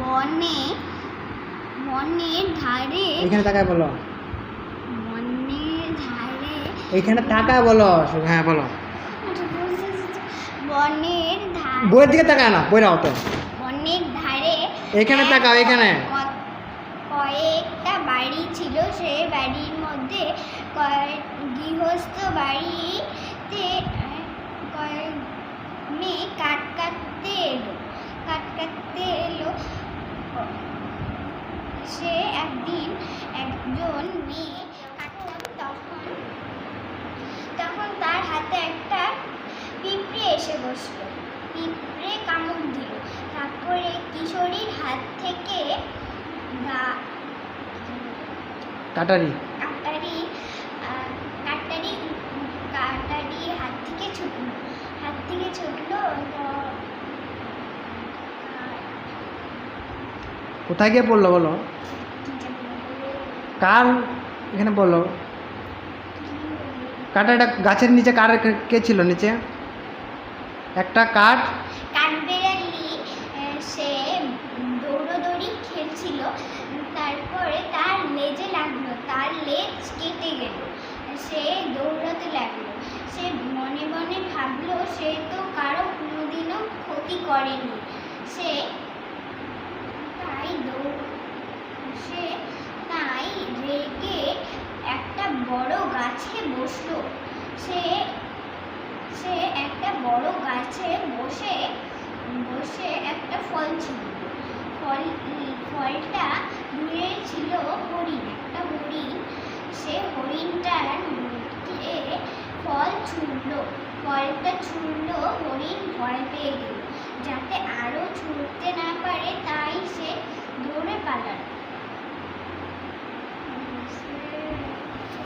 বনে বনের ধারে এখানে তাকায় বলো। বনের ধারে এখানে তাকায় বলো হ্যাঁ বলো। বনের ধারে বইয়ের দিকে তাকায় না বইরা তো। বনের ধারে এখানে তাকাও, এখানে। কয়েকটা বাড়ি ছিল সেই বাড়ির মধ্যে কয়েক গৃহস্থ বাড়িতে কয়েক মেয়ে কাট কাটতে এলো কাট কাটতে এলো সে একদিন একজন মেয়ে কাটল তখন। তখন তার হাতে একটা পিঁপড়ে এসে বসল। পিঁপড়ে কামড় দিল। তারপরে কিশোরীর হাত থেকে কাটারি। কাটারি কাটারি কাটারি হাত থেকে ছুটলো। হাত থেকে ছুটলো কোথায় গিয়ে পড়ল বলে, কার এখানে বলো? কি বলে, কাটাটা গাছের নিচে কার কে ছিল নিচে? একটা কাঠ? সে তারপরে তার লেজে লাগল তার লেজ কেটে গেল সে দৌড়াতে লাগল। সে মনে মনে ভাবলো সে তো কারও কোনোদিনও ক্ষতি করেনি। গাছে বসল। সে সে একটা বড় গাছে বসে বসে একটা ফল ছিল। ফল, ফলটা দূরে ছিল হরিণ। একটা হরিণ, সে হরিণটার ফল ছুঁড়ল। ফলটা ছুঁড়ল, হরিণ ভয় পেয়ে গেল। যাতে আরও ছুঁড়তে না পারে, তাই সে দৌড়ে পালাল।